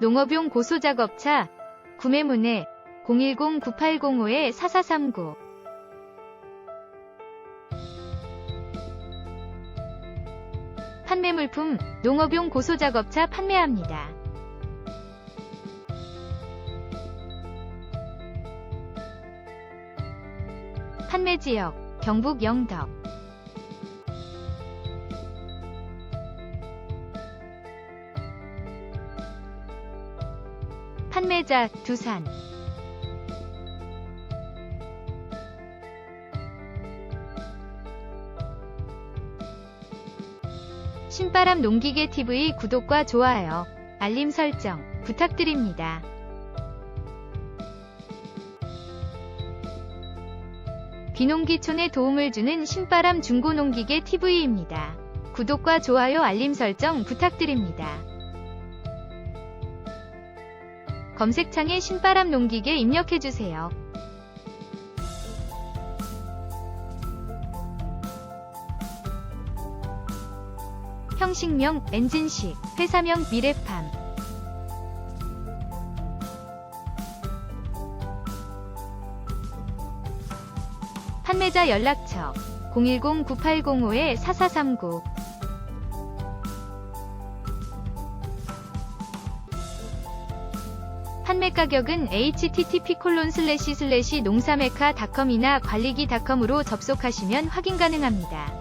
농업용 고소작업차 구매 문의 010-9805-4439 판매 물품 농업용 고소작업차 판매합니다. 판매 지역 경북 영덕 판매자 두산 신바람 농기계 TV 구독과 좋아요, 알림 설정 부탁드립니다. 비농기촌에 도움을 주는 신바람 중고농기계 TV입니다. 구독과 좋아요 알림 설정 부탁드립니다. 검색창에 신바람 농기계 입력해주세요. 형식명 엔진식, 회사명 미래팜. 판매자 연락처 010-9805-4439 판매 가격은 http 농사메카닷컴이나 관리기닷컴으로 접속하시면 확인 가능합니다.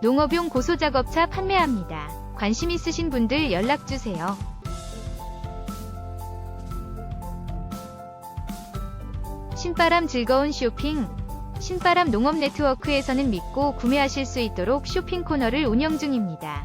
농업용 고소작업차 판매합니다. 관심 있으신 분들 연락주세요. 신바람 즐거운 쇼핑 신바람 농업 네트워크에서는 믿고 구매하실 수 있도록 쇼핑 코너를 운영 중입니다.